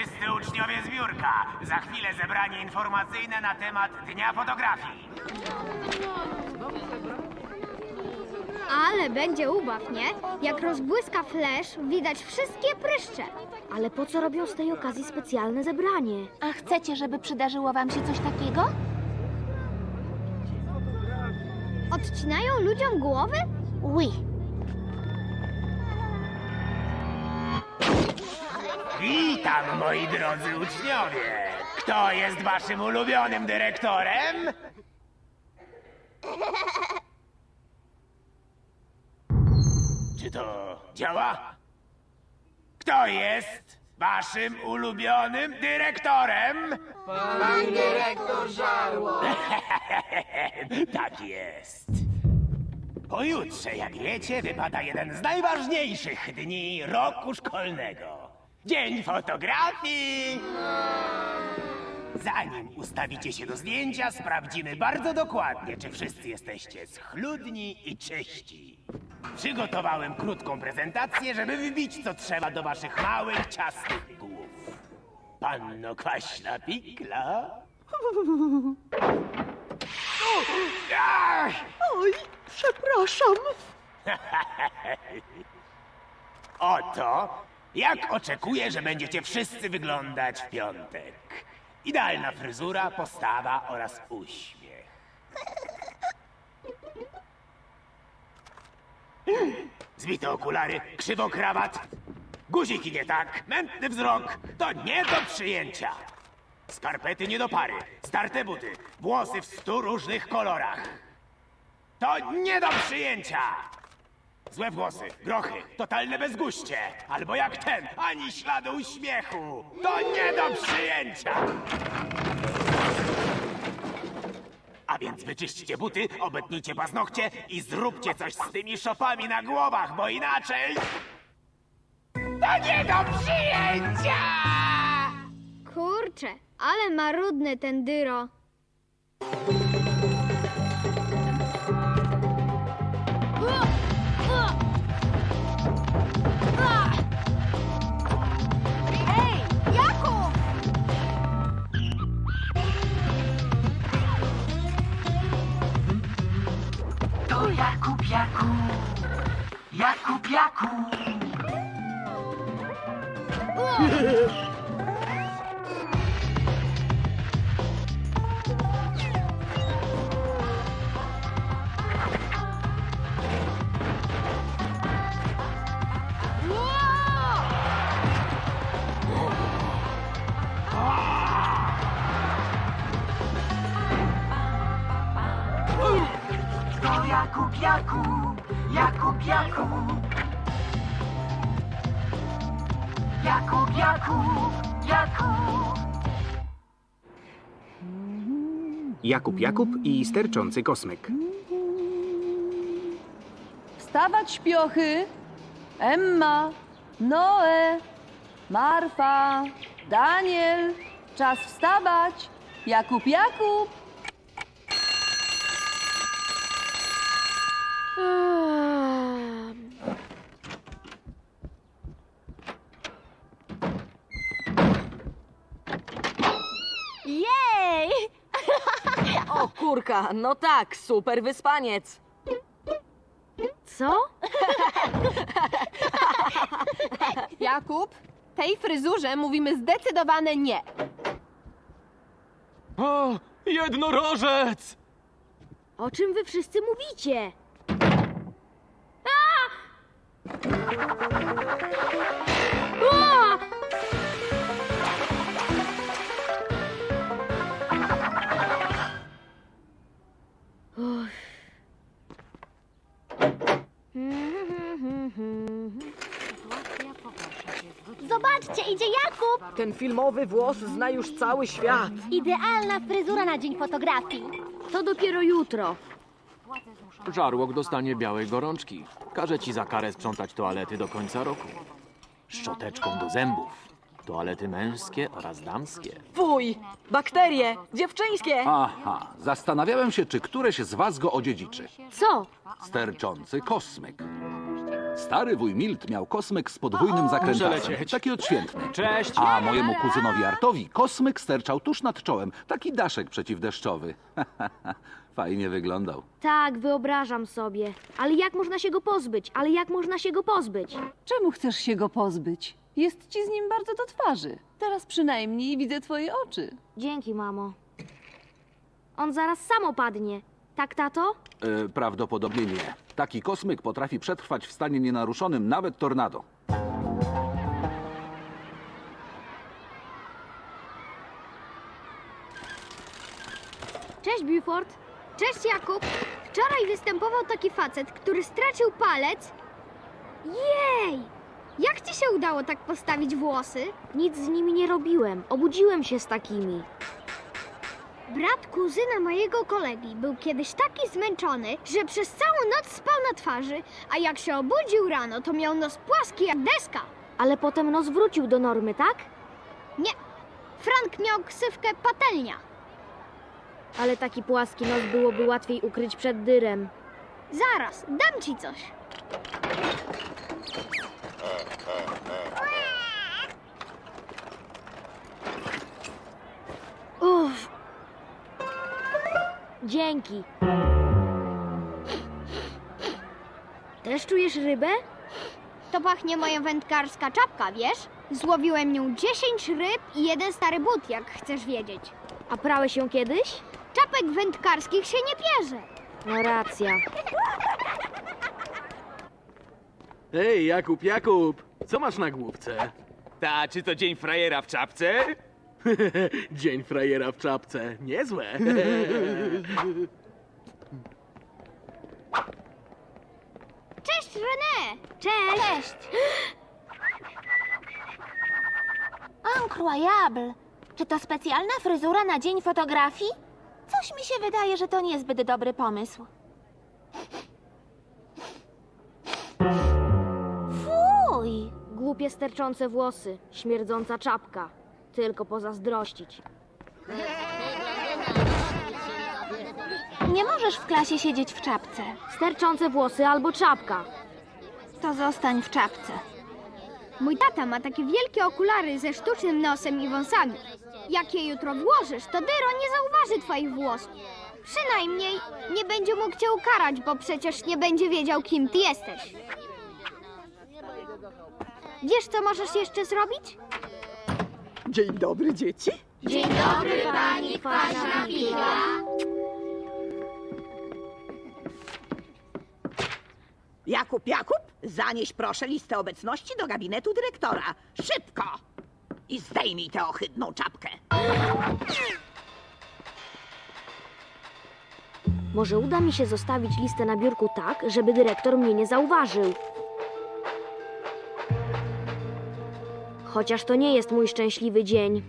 Wszyscy uczniowie z biurka. Za chwilę zebranie informacyjne na temat Dnia Fotografii. Ale będzie ubaw, nie? Jak rozbłyska flash, widać wszystkie pryszcze. Ale po co robią z tej okazji specjalne zebranie? A chcecie, żeby przydarzyło wam się coś takiego? Odcinają ludziom głowy? Oui. Witam, moi drodzy uczniowie. Kto jest waszym ulubionym dyrektorem? Czy to działa? Kto jest waszym ulubionym dyrektorem? Pan dyrektor Żarło. tak jest. Pojutrze, jak wiecie, wypada jeden z najważniejszych dni roku szkolnego. Dzień fotografii! Zanim ustawicie się do zdjęcia, sprawdzimy bardzo dokładnie, czy wszyscy jesteście schludni i czyści. Przygotowałem krótką prezentację, żeby wybić co trzeba do waszych małych, ciasnych głów. Panno Kwaśna Pikla? Ach! Oj, przepraszam. Oto, jak oczekuję, że będziecie wszyscy wyglądać w piątek. Idealna fryzura, postawa oraz uśmiech. Zbite okulary, krzywo krawat, guziki nie tak, mętny wzrok, to nie do przyjęcia. Skarpety nie do pary, starte buty, włosy w stu różnych kolorach. To nie do przyjęcia! Złe włosy, grochy, totalne bezguście. Albo jak ten, ani śladu uśmiechu. To nie do przyjęcia. A więc wyczyśćcie buty, obetnijcie paznokcie i zróbcie coś z tymi szopami na głowach, bo inaczej... To nie do przyjęcia! Kurczę, ale marudny ten dyro. Jakub, Jakub, Jakub, Jakub. Jakub Jakub i sterczący kosmyk. Wstawać, śpiochy. Emma, Noe, Marfa, Daniel. Czas wstawać. Jakub, Jakub. Jej! O kurka, no tak, super wyspaniec. Co? Jakub, tej fryzurze mówimy zdecydowane nie. O, jednorożec! O czym wy wszyscy mówicie? Zobaczcie, idzie Jakub! Ten filmowy włos zna już cały świat. Idealna fryzura na dzień fotografii. To dopiero jutro. Żarłok dostanie białej gorączki. Każe ci za karę sprzątać toalety do końca roku. Szczoteczką do zębów. Toalety męskie oraz damskie. Fuj, bakterie, dziewczyńskie. Aha, zastanawiałem się, czy któreś z was go odziedziczy. Co? Sterczący kosmyk. Stary wuj Milt miał kosmyk z podwójnym zakrętasem. lecieć. Taki odświętny. Cześć! A mojemu kuzynowi Artowi kosmyk sterczał tuż nad czołem. Taki daszek przeciwdeszczowy. Fajnie wyglądał. Tak, wyobrażam sobie. Ale jak można się go pozbyć? Ale jak można się go pozbyć? Czemu chcesz się go pozbyć? Jest ci z nim bardzo do twarzy. Teraz przynajmniej widzę twoje oczy. Dzięki, mamo. On zaraz sam opadnie. Tak, tato? E, prawdopodobnie nie. Taki kosmyk potrafi przetrwać w stanie nienaruszonym nawet tornado. Cześć, Buford. Cześć, Jakub. Wczoraj występował taki facet, który stracił palec. Jej! Jak ci się udało tak postawić włosy? Nic z nimi nie robiłem. Obudziłem się z takimi. Brat kuzyna mojego kolegi był kiedyś taki zmęczony, że przez całą noc spał na twarzy, a jak się obudził rano, to miał nos płaski jak deska. Ale potem nos wrócił do normy, tak? Nie, Frank miał ksywkę patelnia. Ale taki płaski nos byłoby łatwiej ukryć przed dyrem. Zaraz, dam ci coś. Dzięki. Też czujesz rybę? To pachnie moja wędkarska czapka, wiesz? Złowiłem nią 10 ryb i jeden stary but, jak chcesz wiedzieć. A prałeś ją kiedyś? Czapek wędkarskich się nie bierze. No racja. Hej, Jakub, Jakub, co masz na główce? Ta, czy to dzień frajera w czapce? Dzień frajera w czapce. Niezłe. Cześć, René! Cześć! Incroyable! Czy to specjalna fryzura na dzień fotografii? Coś mi się wydaje, że to niezbyt dobry pomysł. Fuj! Głupie sterczące włosy, śmierdząca czapka. Tylko pozazdrościć. Nie możesz w klasie siedzieć w czapce. Sterczące włosy albo czapka. To zostań w czapce. Mój tata ma takie wielkie okulary ze sztucznym nosem i wąsami. Jak je jutro włożysz, to Dyro nie zauważy twoich włosów. Przynajmniej nie będzie mógł cię ukarać, bo przecież nie będzie wiedział, kim ty jesteś. Wiesz, co możesz jeszcze zrobić? Dzień dobry, dzieci. Dzień dobry, pani Kwaśna Figa. Jakub, Jakub, zanieś proszę listę obecności do gabinetu dyrektora. Szybko! I zdejmij tę ohydną czapkę. Może uda mi się zostawić listę na biurku tak, żeby dyrektor mnie nie zauważył. Chociaż to nie jest mój szczęśliwy dzień.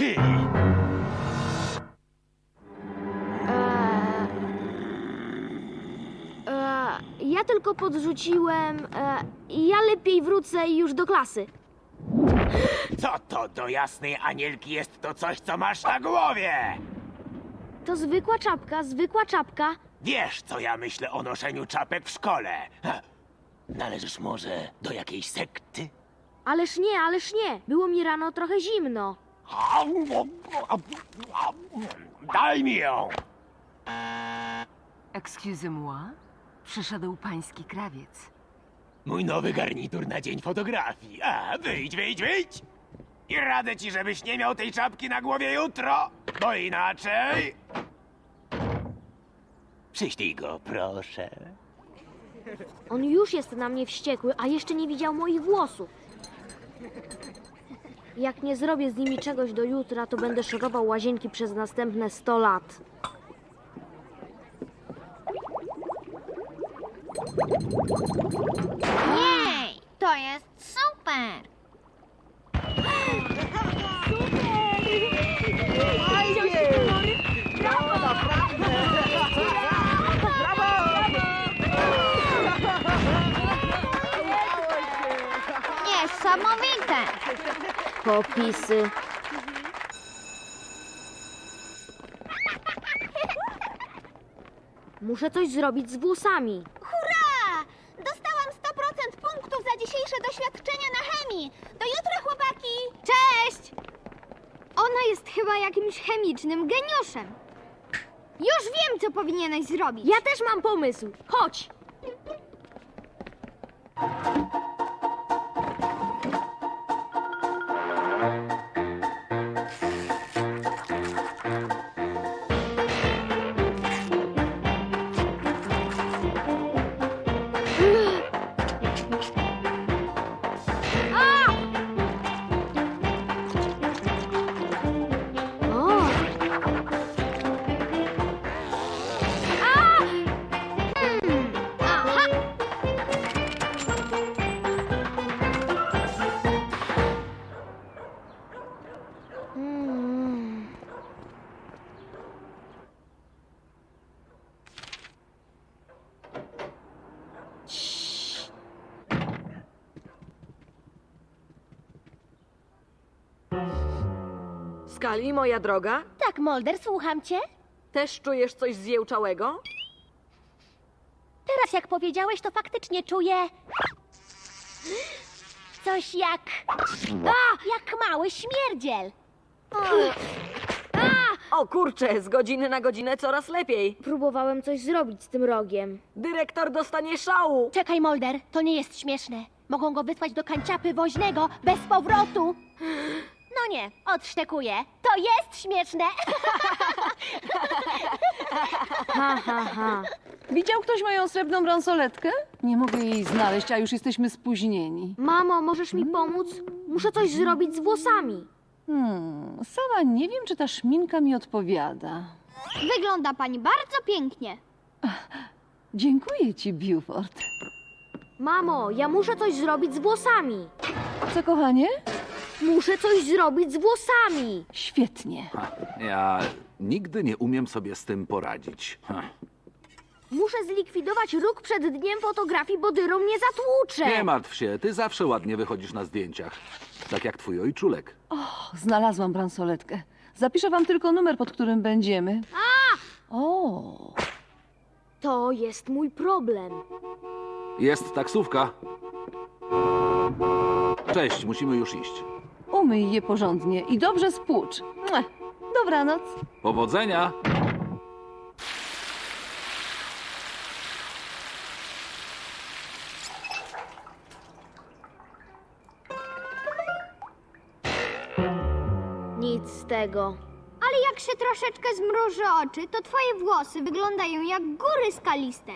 Ty! E, ja tylko podrzuciłem. E, ja lepiej wrócę już do klasy. Co to do jasnej anielki jest to coś, co masz na głowie? To zwykła czapka, zwykła czapka. Wiesz, co ja myślę o noszeniu czapek w szkole. Ha, Należysz może do jakiejś sekty? Ależ nie, ależ nie. Było mi rano trochę zimno. Daj mi ją! Excusez-moi. Przyszedł pański krawiec. Mój nowy garnitur na dzień fotografii. A, wyjdź, wyjdź, wyjdź! I radzę ci, żebyś nie miał tej czapki na głowie jutro! bo inaczej... Przyślij go, proszę. On już jest na mnie wściekły, a jeszcze nie widział moich włosów. Jak nie zrobię z nimi czegoś do jutra, to będę szorował łazienki przez następne 100 lat. Jej, to jest super! Niesamowite! Popisy. Muszę coś zrobić z włosami. Hurra! Dostałam 100% punktów za dzisiejsze doświadczenia na chemii. Do jutra, chłopaki! Cześć! Ona jest chyba jakimś chemicznym geniuszem. Już wiem, co powinieneś zrobić. Ja też mam pomysł. Chodź. Skali, moja droga, Tak, Molder, słucham cię. też czujesz coś zjełczałego? Teraz jak powiedziałeś, to faktycznie czuję... Coś jak... A, jak mały śmierdziel. O kurczę, z godziny na godzinę coraz lepiej. Próbowałem coś zrobić z tym rogiem. Dyrektor dostanie szału. Czekaj, Molder, to nie jest śmieszne. Mogą go wysłać do kanciapy woźnego bez powrotu. No nie, odszczekuję. To jest śmieszne. Ha, ha, ha. Widział ktoś moją srebrną bransoletkę? Nie mogę jej znaleźć, a już jesteśmy spóźnieni. Mamo, możesz mi pomóc? Muszę coś zrobić z włosami. Hmm, sama nie wiem, czy ta szminka mi odpowiada. Wygląda pani bardzo pięknie. Dziękuję ci, Buford. Mamo, ja muszę coś zrobić z włosami. Co, kochanie? Muszę coś zrobić z włosami. Świetnie. Ja nigdy nie umiem sobie z tym poradzić. Hm. Muszę zlikwidować róg przed dniem fotografii, bo Dyro mnie zatłucze. Nie martw się, ty zawsze ładnie wychodzisz na zdjęciach. Tak jak twój ojczulek. Och, znalazłam bransoletkę. Zapiszę wam tylko numer, pod którym będziemy. A! O, To jest mój problem. Jest taksówka. Cześć, musimy już iść. Umyj je porządnie i dobrze spłucz. Mua. Dobranoc. Powodzenia! Nic z tego. Ale jak się troszeczkę zmruży oczy, to twoje włosy wyglądają jak góry skaliste.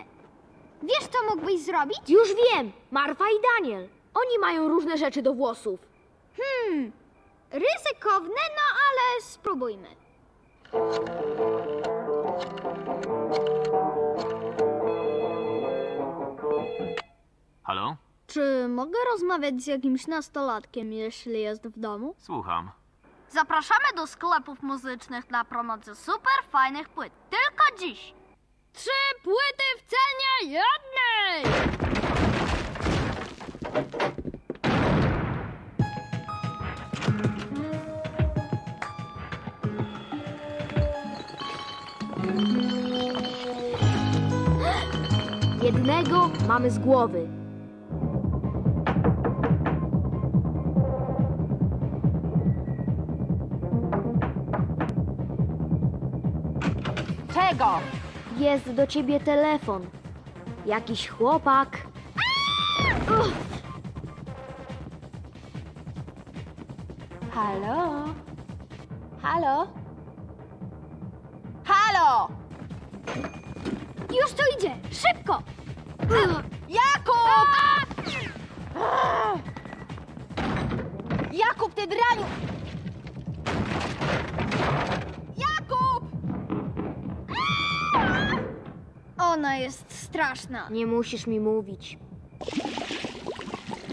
Wiesz, co mógłbyś zrobić? Już wiem! Marfa i Daniel. Oni mają różne rzeczy do włosów. Hmm, ryzykowne, no ale spróbujmy. Halo? Czy mogę rozmawiać z jakimś nastolatkiem, jeśli jest w domu? Słucham. Zapraszamy do sklepów muzycznych na promocję super fajnych płyt. Tylko dziś. Trzy płyty w cenie jednej! Jednego mamy z głowy. Czego? Jest do ciebie telefon. Jakiś chłopak. Halo? Halo? Halo! Już tu idzie! Szybko! Jakub! Jakub, ty draniu! Jakub! Ona jest straszna. Nie musisz mi mówić.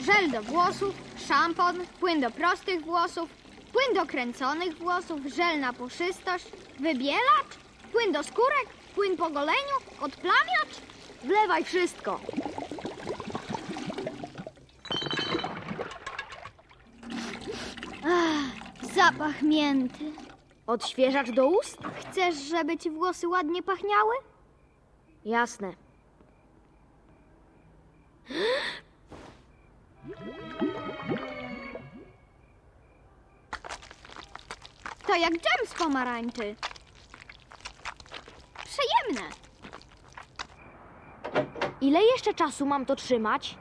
Żel do włosów, szampon, płyn do prostych włosów, płyn do kręconych włosów, żel na puszystość, wybielacz, płyn do skórek, płyn po goleniu, odplamiacz. Wlewaj wszystko. Zapach mięty. Odświeżacz do ust? Chcesz, żeby ci włosy ładnie pachniały? Jasne. To jak dżem z pomarańczy. Przyjemne. Ile jeszcze czasu mam to trzymać?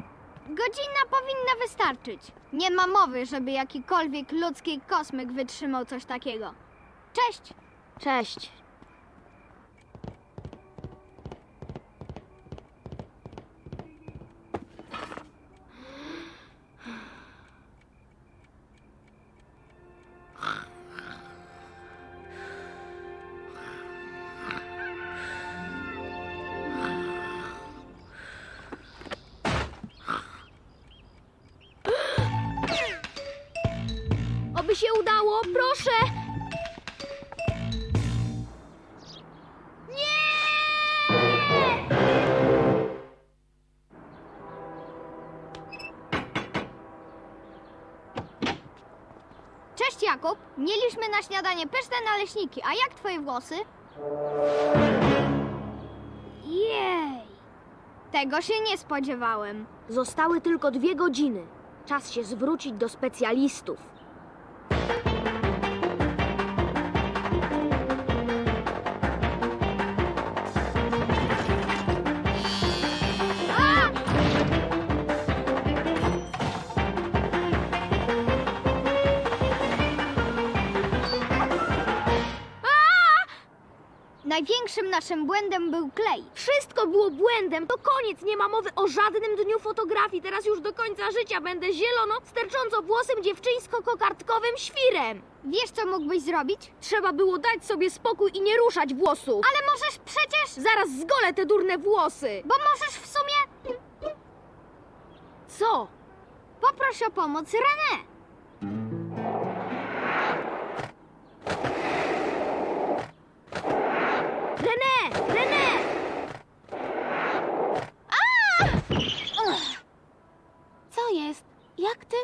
Godzina powinna wystarczyć. Nie ma mowy, żeby jakikolwiek ludzki kosmyk wytrzymał coś takiego. Cześć! Cześć. Jakub! Mieliśmy na śniadanie pyszne naleśniki, a jak twoje włosy? Jej! Tego się nie spodziewałem. Zostały tylko dwie godziny. Czas się zwrócić do specjalistów. Największym naszym błędem był klej. Wszystko było błędem. To koniec. Nie ma mowy o żadnym dniu fotografii. Teraz już do końca życia będę zielono, stercząco włosym dziewczyńsko-kokardkowym świrem. Wiesz, co mógłbyś zrobić? Trzeba było dać sobie spokój i nie ruszać włosów. Ale możesz przecież... Zaraz zgolę te durne włosy. Bo możesz w sumie... Co? Poproś o pomoc René. René! Co jest? Jak ty?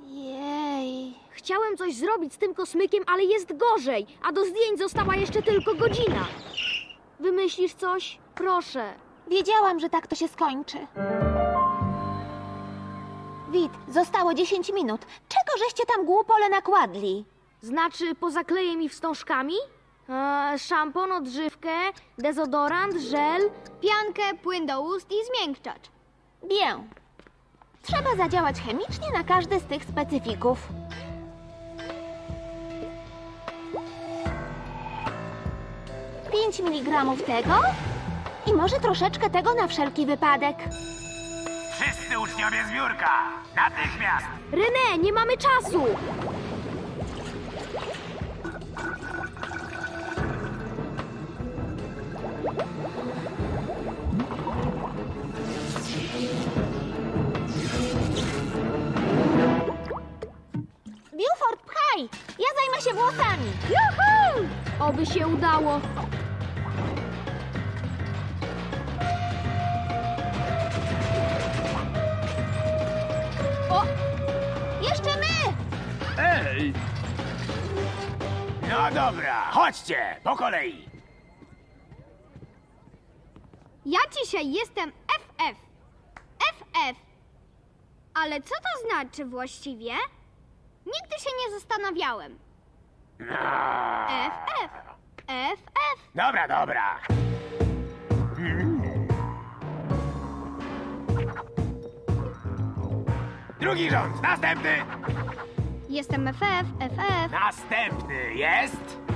Jej. Chciałem coś zrobić z tym kosmykiem, ale jest gorzej, a do zdjęć została jeszcze tylko godzina. Wymyślisz coś? Proszę. Wiedziałam, że tak to się skończy. Wit, zostało 10 minut. Czego żeście tam głupole nakładli? Znaczy, poza klejem i wstążkami? E, szampon, odżywkę, dezodorant, żel. Piankę, płyn do ust i zmiękczacz. Bien. Trzeba zadziałać chemicznie na każdy z tych specyfików. Pięć miligramów tego i może troszeczkę tego na wszelki wypadek. Wszyscy uczniowie z biurka! Natychmiast! René, nie mamy czasu! Buford, pchaj! Ja zajmę się włosami. Juhu! Oby się udało. Ej! No dobra, chodźcie, po kolei. Ja dzisiaj jestem FF. FF. Ale co to znaczy właściwie? Nigdy się nie zastanawiałem. FF. FF. Dobra, dobra. Mm. Drugi rząd, następny! Jestem FF, FF. Następny jest...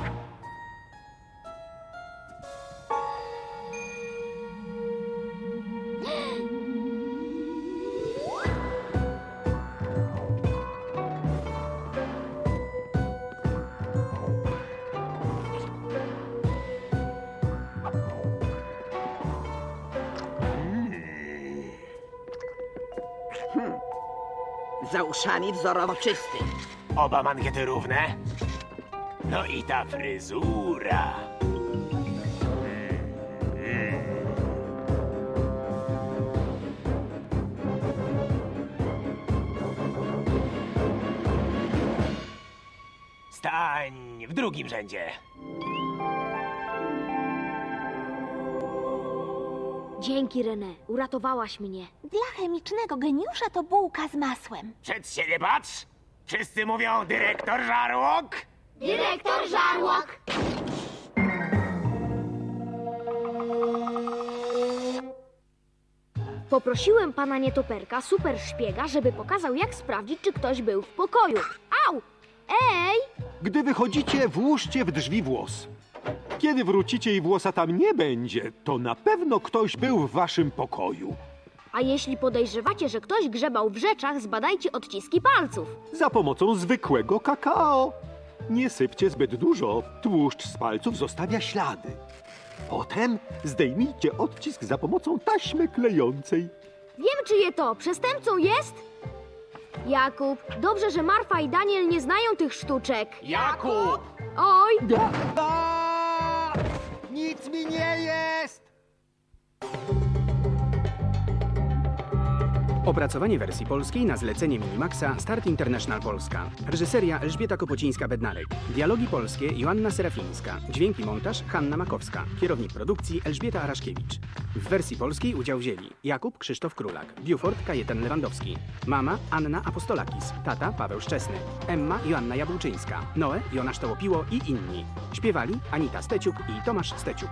Uszami wzorowo czysty. Oba mankiety równe. No i ta fryzura. Stań w drugim rzędzie. Dzięki, René. Uratowałaś mnie. Dla chemicznego geniusza to bułka z masłem. Przed siebie patrz. Wszyscy mówią dyrektor Żarłok. Dyrektor Żarłok! Poprosiłem pana nietoperka, super szpiega, żeby pokazał, jak sprawdzić, czy ktoś był w pokoju. Au! Ej! Gdy wychodzicie, włóżcie w drzwi włos. Kiedy wrócicie i włosa tam nie będzie, to na pewno ktoś był w waszym pokoju. A jeśli podejrzewacie, że ktoś grzebał w rzeczach, zbadajcie odciski palców. Za pomocą zwykłego kakao. Nie sypcie zbyt dużo, tłuszcz z palców zostawia ślady. Potem zdejmijcie odcisk za pomocą taśmy klejącej. Wiem, czyje to. Przestępcą jest? Jakub, dobrze, że Marfa i Daniel nie znają tych sztuczek. Jakub! Oj! Nic mi nie jest! Opracowanie wersji polskiej na zlecenie Minimaxa Start International Polska. Reżyseria Elżbieta Kopocińska-Bednarek. Dialogi polskie Joanna Serafińska. Dźwięk i montaż Hanna Makowska. Kierownik produkcji Elżbieta Araszkiewicz. W wersji polskiej udział wzięli Jakub Krzysztof Królak, Buford Kajetan Lewandowski, mama Anna Apostolakis, tata Paweł Szczesny, Emma Joanna Jabłczyńska, Noe Jonasz Tołopiło i inni. Śpiewali Anita Steciuk i Tomasz Steciuk.